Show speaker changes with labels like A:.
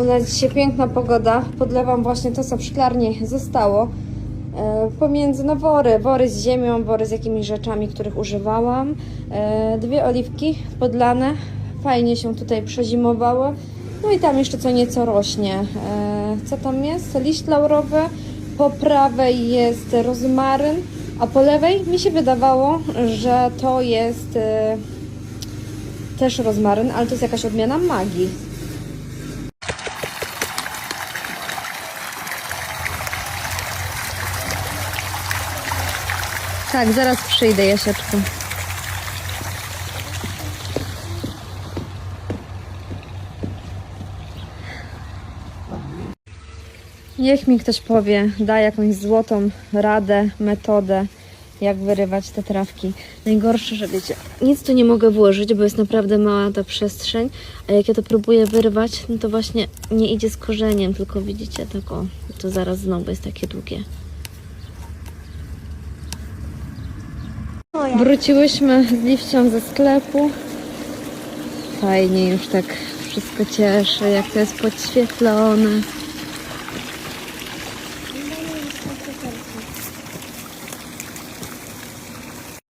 A: U nas dzisiaj piękna pogoda. Podlewam właśnie to, co w szklarni zostało. E, pomiędzy no wory, wory z ziemią, wory z jakimiś rzeczami, których używałam. E, dwie oliwki podlane. Fajnie się tutaj przezimowały. No i tam jeszcze co nieco rośnie. E, co tam jest? Liść laurowy. Po prawej jest rozmaryn, a po lewej mi się wydawało, że to jest też rozmaryn, ale to jest jakaś odmiana magii. Tak, zaraz przyjdę, Jasieczku. Niech mi ktoś powie, da jakąś złotą radę, metodę, jak wyrywać te trawki. Najgorsze, że wiecie, nic tu nie mogę włożyć, bo jest naprawdę mała ta przestrzeń, a jak ja to próbuję wyrwać, no to właśnie nie idzie z korzeniem, tylko widzicie, tylko to zaraz znowu jest takie długie. Wróciłyśmy z liwcią ze sklepu. Fajnie już tak wszystko cieszy, jak to jest podświetlone.